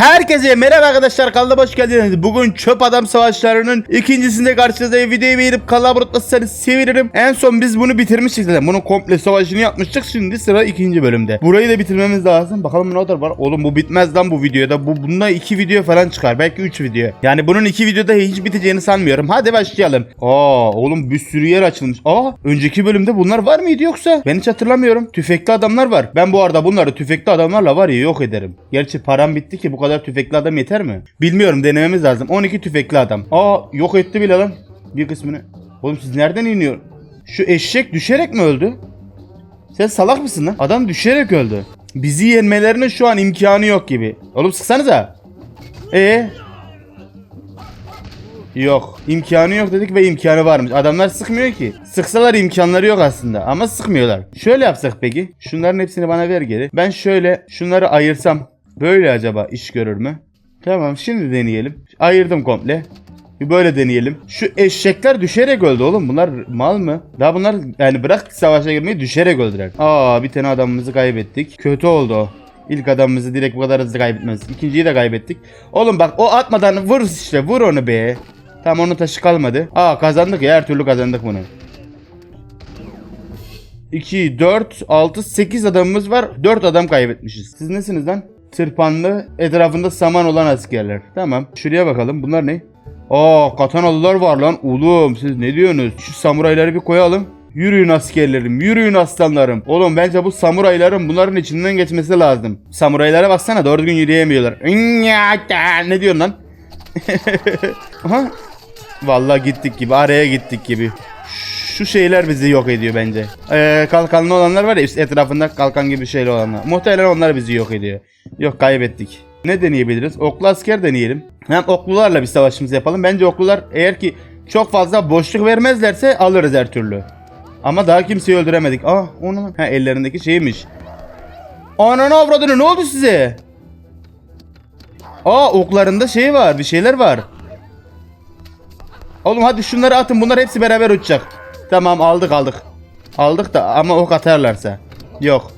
হ্যাঁ Herkese merhaba arkadaşlar kanala hoş geldiniz. Bugün çöp adam savaşlarının ikincisinde karşınızdayım. Videoyu beğenip kanala olursanız sevinirim. En son biz bunu bitirmiştik zaten. Bunun komple savaşını yapmıştık. Şimdi sıra ikinci bölümde. Burayı da bitirmemiz lazım. Bakalım ne kadar var. Oğlum bu bitmez lan bu videoda. Bu bunda iki video falan çıkar. Belki üç video. Yani bunun iki videoda hiç biteceğini sanmıyorum. Hadi başlayalım. Aa oğlum bir sürü yer açılmış. Aa önceki bölümde bunlar var mıydı yoksa? Ben hiç hatırlamıyorum. Tüfekli adamlar var. Ben bu arada bunları tüfekli adamlarla var ya yok ederim. Gerçi param bitti ki bu kadar tüfekli adam yeter mi? Bilmiyorum denememiz lazım. 12 tüfekli adam. Aa yok etti bile lan. Bir kısmını. Oğlum siz nereden iniyor? Şu eşek düşerek mi öldü? Sen salak mısın lan? Adam düşerek öldü. Bizi yenmelerinin şu an imkanı yok gibi. Oğlum sıksanıza. Ee? Yok. imkanı yok dedik ve imkanı varmış. Adamlar sıkmıyor ki. Sıksalar imkanları yok aslında ama sıkmıyorlar. Şöyle yapsak peki. Şunların hepsini bana ver geri. Ben şöyle şunları ayırsam böyle acaba iş görür mü? Tamam şimdi deneyelim. Ayırdım komple. Bir böyle deneyelim. Şu eşekler düşerek öldü oğlum. Bunlar mal mı? Daha bunlar yani bırak savaşa girmeyi düşerek öldüler. Aa bir tane adamımızı kaybettik. Kötü oldu o. İlk adamımızı direkt bu kadar hızlı kaybetmez. İkinciyi de kaybettik. Oğlum bak o atmadan vur işte vur onu be. Tam onun taşı kalmadı. Aa kazandık ya her türlü kazandık bunu. 2, 4, 6, 8 adamımız var. 4 adam kaybetmişiz. Siz nesiniz lan? Tırpanlı, etrafında saman olan askerler. Tamam. Şuraya bakalım. Bunlar ne? Aa katanalılar var lan. Oğlum siz ne diyorsunuz? Şu samurayları bir koyalım. Yürüyün askerlerim, yürüyün aslanlarım. Oğlum bence bu samurayların bunların içinden geçmesi lazım. Samuraylara baksana doğru düzgün yürüyemiyorlar. Ne diyorsun lan? Aha. Vallahi gittik gibi, araya gittik gibi. Şu şeyler bizi yok ediyor bence. Ee, kalkanlı olanlar var ya etrafında kalkan gibi şeyler olanlar. Muhtemelen onlar bizi yok ediyor. Yok kaybettik. Ne deneyebiliriz? Oklu asker deneyelim. Hem oklularla bir savaşımızı yapalım. Bence oklular eğer ki çok fazla boşluk vermezlerse alırız her türlü. Ama daha kimseyi öldüremedik. Aa onu lan. Ha ellerindeki şeymiş. Ananı avradını ne oldu size? Aa oklarında şey var bir şeyler var. Oğlum hadi şunları atın bunlar hepsi beraber uçacak. Tamam aldık aldık. Aldık da ama ok atarlarsa. Yok.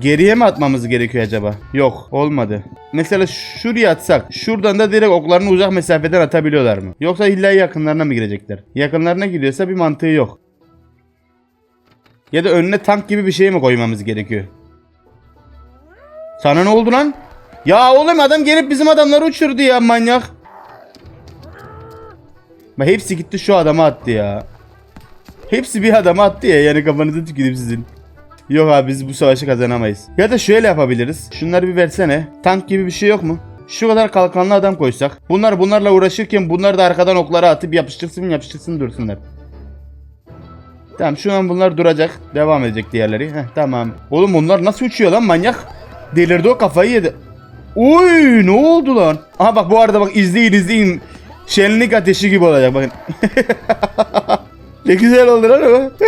Geriye mi atmamız gerekiyor acaba? Yok olmadı. Mesela şuraya atsak şuradan da direkt oklarını uzak mesafeden atabiliyorlar mı? Yoksa illa yakınlarına mı girecekler? Yakınlarına gidiyorsa bir mantığı yok. Ya da önüne tank gibi bir şey mi koymamız gerekiyor? Sana ne oldu lan? Ya oğlum adam gelip bizim adamları uçurdu ya manyak. Bak hepsi gitti şu adama attı ya. Hepsi bir adama attı ya yani kafanızı tüküreyim sizin. Yok abi biz bu savaşı kazanamayız. Ya da şöyle yapabiliriz. Şunları bir versene. Tank gibi bir şey yok mu? Şu kadar kalkanlı adam koysak. Bunlar bunlarla uğraşırken bunlar da arkadan okları atıp yapıştırsın yapıştırsın dursunlar. Tamam şu an bunlar duracak. Devam edecek diğerleri. Heh, tamam. Oğlum bunlar nasıl uçuyor lan manyak? Delirdi o kafayı yedi. Oy ne oldu lan? Aha bak bu arada bak izleyin izleyin. Şenlik ateşi gibi olacak bakın. ne güzel oldu lan o.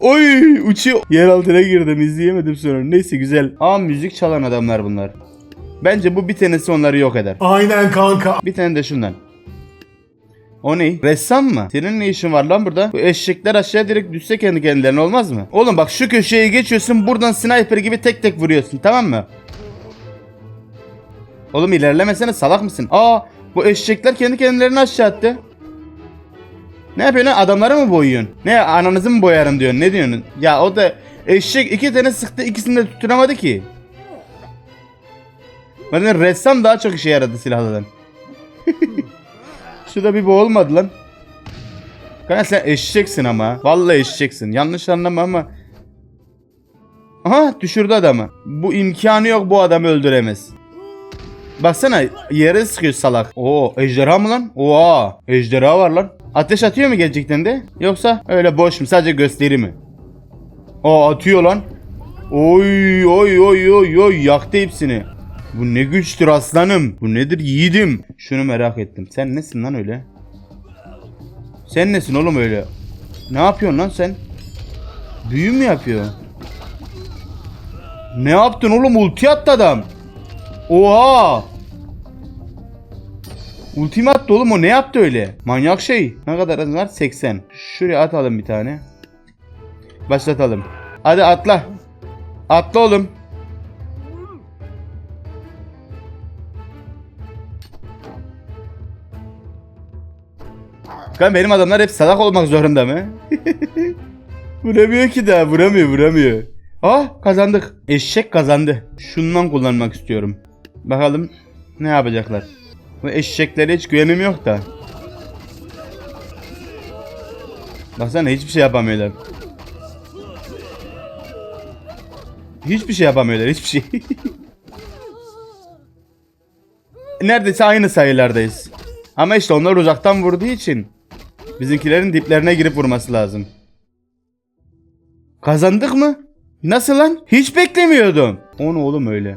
Oy uçuyor. Yer altına girdim izleyemedim sonra. Neyse güzel. Aa müzik çalan adamlar bunlar. Bence bu bir tanesi onları yok eder. Aynen kanka. Bir tane de şundan. O ne? Ressam mı? Senin ne işin var lan burada? Bu eşekler aşağı direkt düşse kendi kendilerine olmaz mı? Oğlum bak şu köşeye geçiyorsun buradan sniper gibi tek tek vuruyorsun tamam mı? Oğlum ilerlemesene salak mısın? Aa bu eşekler kendi kendilerini aşağı attı. Ne yapıyorsun lan? Adamları mı boyuyorsun? Ne ananızı mı boyarım diyorsun? Ne diyorsun? Ya o da eşek iki tane sıktı ikisini de tutturamadı ki. Ben ressam daha çok işe yaradı silahlıdan. Şurada bir bu olmadı lan. Kanka sen eşeceksin ama. Vallahi eşeceksin. Yanlış anlama ama. Aha düşürdü adamı. Bu imkanı yok bu adamı öldüremez. Baksana yere sıkıyor salak. Oo ejderha mı lan? Oha ejderha var lan. Ateş atıyor mu gerçekten de? Yoksa öyle boş mu sadece gösteri mi? Aa atıyor lan. Oy oy oy oy oy yaktı hepsini. Bu ne güçtür aslanım. Bu nedir yiğidim. Şunu merak ettim. Sen nesin lan öyle? Sen nesin oğlum öyle? Ne yapıyorsun lan sen? Büyü mü yapıyor? Ne yaptın oğlum? Ulti attı adam. Oha! Ultimi attı oğlum o ne yaptı öyle? Manyak şey. Ne kadar az var? 80. Şuraya atalım bir tane. Başlatalım. Hadi atla. Atla oğlum. Kan benim adamlar hep salak olmak zorunda mı? vuramıyor ki daha vuramıyor vuramıyor. Ah kazandık. Eşek kazandı. Şundan kullanmak istiyorum. Bakalım ne yapacaklar. Bu eşeklere hiç güvenim yok da. Baksana hiçbir şey yapamıyorlar. Hiçbir şey yapamıyorlar hiçbir şey. Neredeyse aynı sayılardayız. Ama işte onlar uzaktan vurduğu için bizimkilerin diplerine girip vurması lazım. Kazandık mı? Nasıl lan? Hiç beklemiyordum. O ne oğlum öyle?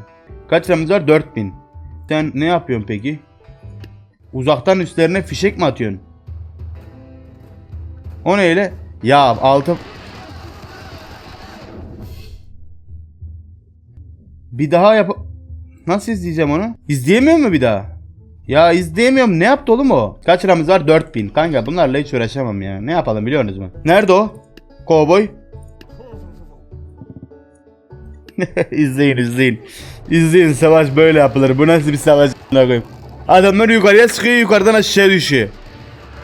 Kaç liramız var? 4000. Sen ne yapıyorsun peki? Uzaktan üstlerine fişek mi atıyorsun? O ne öyle? Ya altı... Bir daha yap... Nasıl izleyeceğim onu? İzleyemiyor mu bir daha? Ya izleyemiyorum. Ne yaptı oğlum o? Kaç liramız var? 4000. Kanka bunlarla hiç uğraşamam ya. Ne yapalım biliyor musunuz mu? Nerede o? Kovboy. izleyin izleyin. İzleyin savaş böyle yapılır. Bu nasıl bir savaş. Adamlar yukarıya sıkıyor yukarıdan aşağı düşüyor.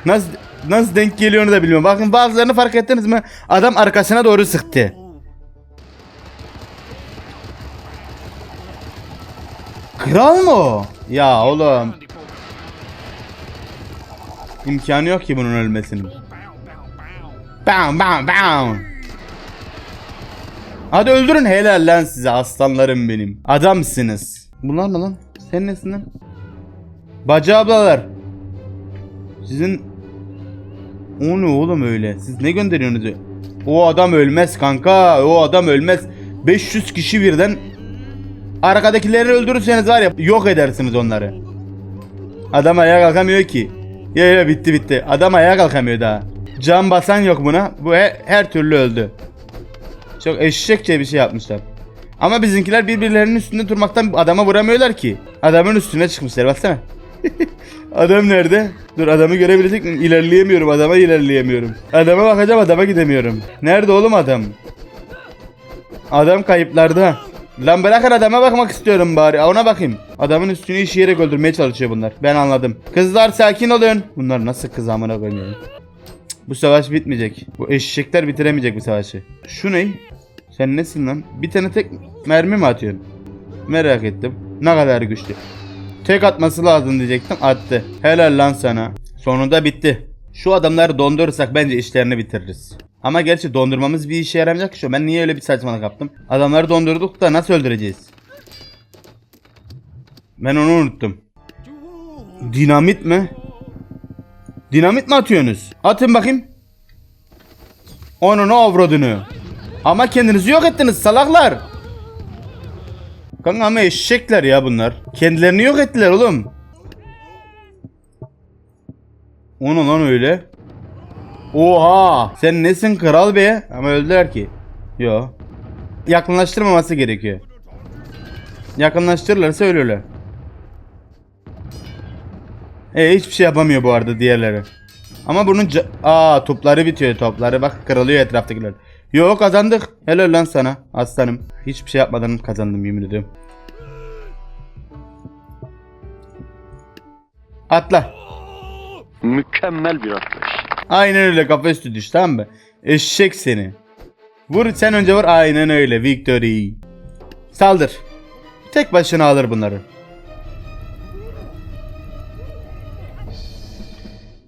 Nasıl nasıl denk geliyor onu da bilmiyorum. Bakın bazılarını fark ettiniz mi? Adam arkasına doğru sıktı. Kral mı? Ya oğlum. İmkanı yok ki bunun ölmesinin. Bam bam bam. Hadi öldürün helal lan size aslanlarım benim. Adamsınız. Bunlar ne lan? Sen nesin lan? Bacı ablalar. Sizin... O ne oğlum öyle? Siz ne gönderiyorsunuz? O adam ölmez kanka. O adam ölmez. 500 kişi birden Arkadakileri öldürürseniz var ya yok edersiniz onları. Adam ayağa kalkamıyor ki. Ya ya bitti bitti. Adam ayağa kalkamıyor daha. Can basan yok buna. Bu he- her türlü öldü. Çok eşekçe bir şey yapmışlar. Ama bizimkiler birbirlerinin üstünde durmaktan adama vuramıyorlar ki. Adamın üstüne çıkmışlar baksana. Adam nerede? Dur adamı görebilecek miyim? İlerleyemiyorum adama ilerleyemiyorum. Adama bakacağım adama gidemiyorum. Nerede oğlum adam? Adam kayıplarda. Lan bırakın adama bakmak istiyorum bari. Ona bakayım. Adamın üstünü işeyerek öldürmeye çalışıyor bunlar. Ben anladım. Kızlar sakin olun. Bunlar nasıl kız amına koymuyor. Bu savaş bitmeyecek. Bu eşekler bitiremeyecek bu savaşı. Şu ne? Sen nesin lan? Bir tane tek mermi mi atıyorsun? Merak ettim. Ne kadar güçlü. Tek atması lazım diyecektim. Attı. Helal lan sana. Sonunda bitti. Şu adamları dondurursak bence işlerini bitiririz. Ama gerçi dondurmamız bir işe yaramayacak ki şu. Ben niye öyle bir saçmalık yaptım? Adamları dondurduk da nasıl öldüreceğiz? Ben onu unuttum. Dinamit mi? Dinamit mi atıyorsunuz? Atın bakayım. Onun avradını. Ama kendinizi yok ettiniz salaklar. Kanka ama eşekler ya bunlar. Kendilerini yok ettiler oğlum. O ne lan öyle? Oha! Sen nesin kral be? Ama öldüler ki. Yo. Yakınlaştırmaması gerekiyor. Yakınlaştırırlarsa ölürler. E hiçbir şey yapamıyor bu arada diğerleri. Ama bunun ca- Aa topları bitiyor topları bak kırılıyor etraftakiler. Yo kazandık. Helal lan sana aslanım. Hiçbir şey yapmadan kazandım yemin ediyorum. Atla. Mükemmel bir atlayış. Aynen öyle kafa üstü düş tamam mı? Eşek seni. Vur sen önce vur aynen öyle victory. Saldır. Tek başına alır bunları.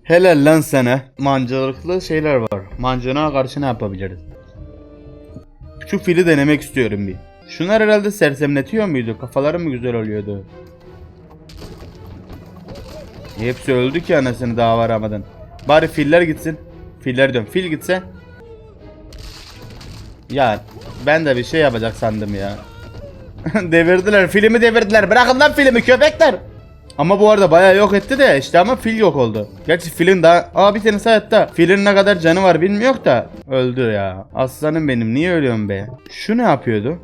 Helal lan sana. Mancınıklı şeyler var. Mancına karşı ne yapabiliriz? Şu fili denemek istiyorum bir. Şunlar herhalde sersemletiyor muydu? Kafaları mı güzel oluyordu? Hepsi öldü ki anasını daha varamadan. Bari filler gitsin. Filler diyorum. Fil gitse. Ya ben de bir şey yapacak sandım ya. devirdiler. Filmi devirdiler. Bırakın lan filmi köpekler. Ama bu arada bayağı yok etti de işte ama fil yok oldu. Gerçi filin daha... Aa bir tanesi hayatta. Filin ne kadar canı var bilmiyor da. Öldü ya. Aslanım benim niye ölüyorum be? Şu ne yapıyordu?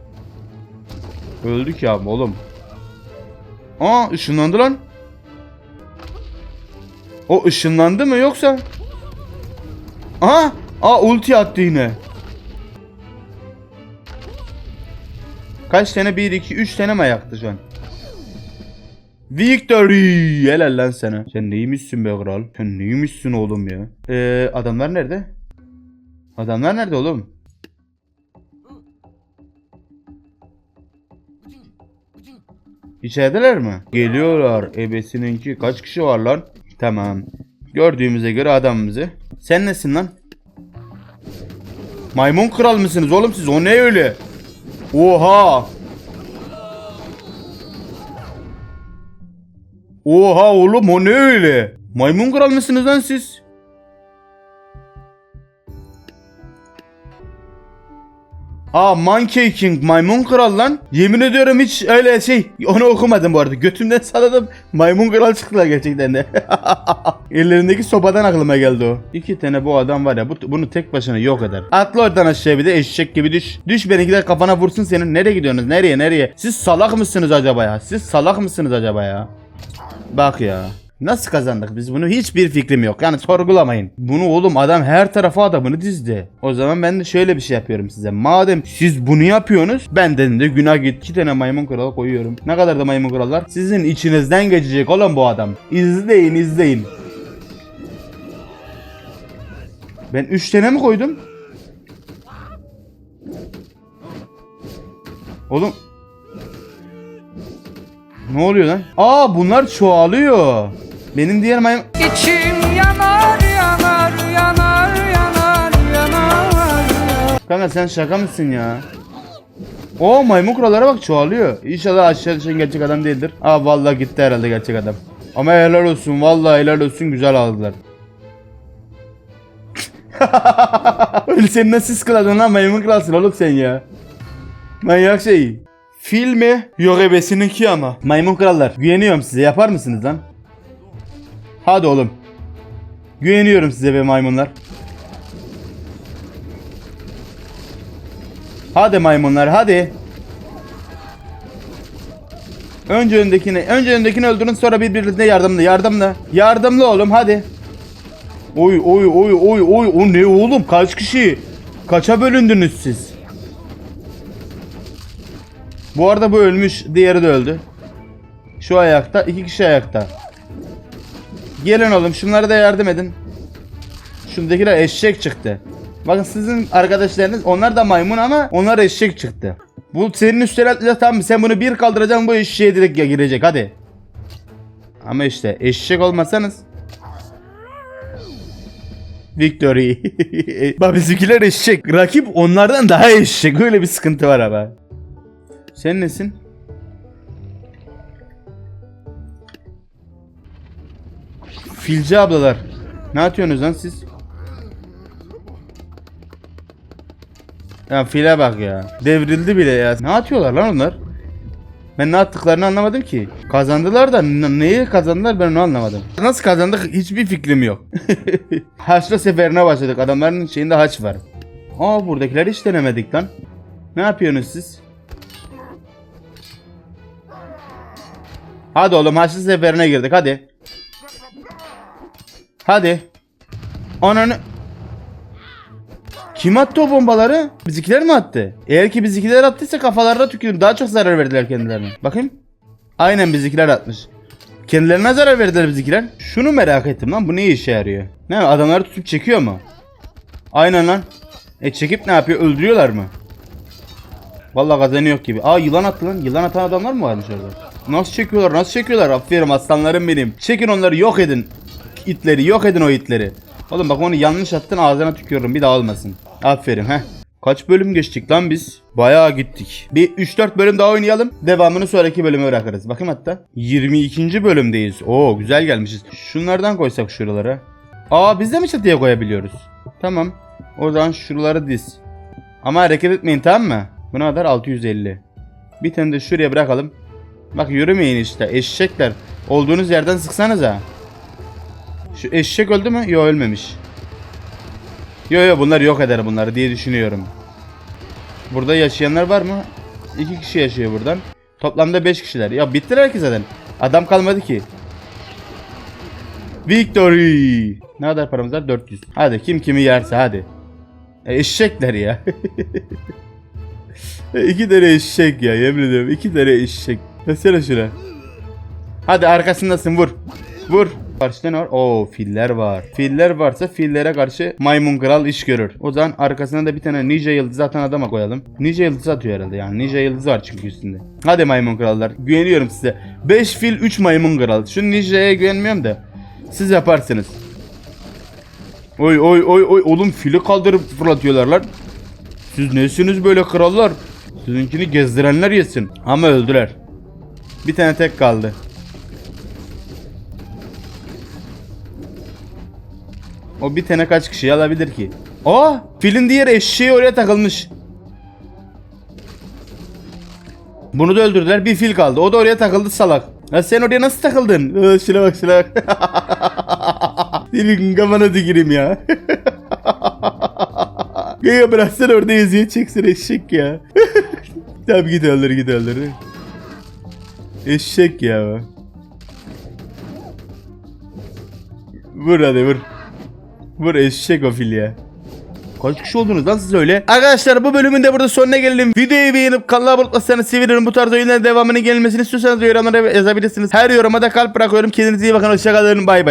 Öldük ya oğlum. Aa ışınlandı lan. O ışınlandı mı yoksa? Aha! Aa ulti attı yine. Kaç tane? 1, 2, 3 tane mi yaktı şu an? Victory! Helal lan sana. Sen neymişsin be kral? Sen neymişsin oğlum ya? Ee, adamlar nerede? Adamlar nerede oğlum? İçerideler mi? Geliyorlar. Ebesininki. Kaç kişi var lan? Tamam. Gördüğümüze göre adamımızı. Sen nesin lan? Maymun kral mısınız oğlum siz? O ne öyle? Oha! Oha oğlum o ne öyle? Maymun kral mısınız lan siz? Aa Monkey King maymun kral lan. Yemin ediyorum hiç öyle şey onu okumadım bu arada. Götümden salladım. Maymun kral çıktılar gerçekten de. Ellerindeki sopadan aklıma geldi o. İki tane bu adam var ya bu, bunu tek başına yok eder. Atla oradan aşağı bir de eşek gibi düş. Düş benimkiler kafana vursun senin. Nereye gidiyorsunuz? Nereye nereye? Siz salak mısınız acaba ya? Siz salak mısınız acaba ya? Bak ya. Nasıl kazandık biz bunu hiçbir fikrim yok. Yani sorgulamayın. Bunu oğlum adam her tarafa adamını dizdi. O zaman ben de şöyle bir şey yapıyorum size. Madem siz bunu yapıyorsunuz benden de günah git. İki tane maymun kralı koyuyorum. Ne kadar da maymun krallar? Sizin içinizden geçecek oğlum bu adam. İzleyin izleyin. Ben 3 tane mi koydum? Oğlum ne oluyor lan? Aa bunlar çoğalıyor. Benim diğer maymun... İçim yanar yanar yanar yanar yanar Kanka sen şaka mısın ya? O maymun kurallara bak çoğalıyor. İnşallah aşağı düşen gerçek adam değildir. Aa vallahi gitti herhalde gerçek adam. Ama helal olsun vallahi helal olsun güzel aldılar. Öyle sen nasıl sıkıladın lan maymun kralsın oğlum sen ya. Manyak şey. Fil mi? Yok ebesininki ama. Maymun krallar güveniyorum size yapar mısınız lan? Hadi oğlum. Güveniyorum size be maymunlar. Hadi maymunlar hadi. Önce öndekini, önce öndekini öldürün sonra birbirine yardımlı, yardımlı. Yardımlı oğlum hadi. Oy oy oy oy oy o ne oğlum kaç kişi? Kaça bölündünüz siz? Bu arada bu ölmüş, diğeri de öldü. Şu ayakta, iki kişi ayakta. Gelin oğlum şunlara da yardım edin. Şundakiler eşek çıktı. Bakın sizin arkadaşlarınız onlar da maymun ama onlar eşek çıktı. Bu senin üstüne mı? Sen bunu bir kaldıracaksın bu eşeğe direkt girecek hadi. Ama işte eşek olmasanız. Victory. Bak bizimkiler eşek. Rakip onlardan daha eşek. Öyle bir sıkıntı var ama. Sen nesin? Filci ablalar. Ne atıyorsunuz lan siz? Ya file bak ya. Devrildi bile ya. Ne atıyorlar lan onlar? Ben ne attıklarını anlamadım ki. Kazandılar da neyi kazandılar ben onu anlamadım. Nasıl kazandık hiçbir fikrim yok. Haçlı seferine başladık. Adamların şeyinde haç var. Aa buradakiler hiç denemedik lan. Ne yapıyorsunuz siz? Hadi oğlum Haçlı seferine girdik hadi. Hadi. Ananı... Kim attı o bombaları? Bizimkiler mi attı? Eğer ki bizimkiler attıysa kafalarına tükürün. Daha çok zarar verdiler kendilerine. Bakayım. Aynen bizimkiler atmış. Kendilerine zarar verdiler bizimkiler. Şunu merak ettim lan bu ne işe yarıyor? Ne adamları tutup çekiyor mu? Aynen lan. E çekip ne yapıyor? Öldürüyorlar mı? Vallahi kazanı yok gibi. Aa yılan attı lan. Yılan atan adamlar mı varmış orada? Nasıl çekiyorlar? Nasıl çekiyorlar? Aferin aslanlarım benim. Çekin onları yok edin. İtleri yok edin o itleri. Oğlum bak onu yanlış attın ağzına tükürüyorum bir daha olmasın. Aferin he. Kaç bölüm geçtik lan biz? Bayağı gittik. Bir 3-4 bölüm daha oynayalım. Devamını sonraki bölüme bırakırız. Bakın hatta. 22. bölümdeyiz. Oo güzel gelmişiz. Şunlardan koysak şuralara. Aa biz de mi çatıya koyabiliyoruz? Tamam. O zaman şuraları diz. Ama hareket etmeyin tamam mı? Bu ne kadar? 650. Bir tane de şuraya bırakalım. Bak yürümeyin işte. Eşekler. Olduğunuz yerden sıksanıza. Şu eşek öldü mü? Yok ölmemiş. Yo yo bunlar yok eder bunları diye düşünüyorum. Burada yaşayanlar var mı? İki kişi yaşıyor buradan. Toplamda 5 kişiler. Ya bittiler ki zaten. Adam kalmadı ki. Victory. Ne kadar paramız var? 400. Hadi kim kimi yerse hadi. E, eşekler ya. E, iki tane eşek ya yemin ediyorum. iki tane eşek. Mesela şuna. Hadi arkasındasın vur. Vur. Karşıda ne var? Oo filler var. Filler varsa fillere karşı maymun kral iş görür. O zaman arkasına da bir tane ninja yıldızı atan adama koyalım. Ninja yıldızı atıyor herhalde yani. Ninja yıldızı var çünkü üstünde. Hadi maymun krallar. Güveniyorum size. 5 fil 3 maymun kral. Şu ninja'ya güvenmiyorum da. Siz yaparsınız. Oy oy oy oy oğlum fili kaldırıp fırlatıyorlar lan. Siz nesiniz böyle krallar? Sizinkini gezdirenler yesin. Ama öldüler. Bir tane tek kaldı. O bir tane kaç kişi alabilir ki? Aa, filin diğer eşeği oraya takılmış. Bunu da öldürdüler. Bir fil kaldı. O da oraya takıldı salak. Ya sen oraya nasıl takıldın? Ee, şuna bak şuna bak. Senin kafana tüküreyim ya. Gaya bıraksan orada eziyet çeksin eşek ya. tamam git öldür git öldür. Eşek ya. Vur hadi vur. Vur eşek o fil ya. Kaç kişi oldunuz lan siz öyle? Arkadaşlar bu bölümün de burada sonuna gelelim. Videoyu beğenip kanala abone olursanız sevinirim. Bu tarz oyunların devamının gelmesini istiyorsanız yorumlara yazabilirsiniz. Her yoruma da kalp bırakıyorum. Kendinize iyi bakın. Hoşçakalın. Bay bay.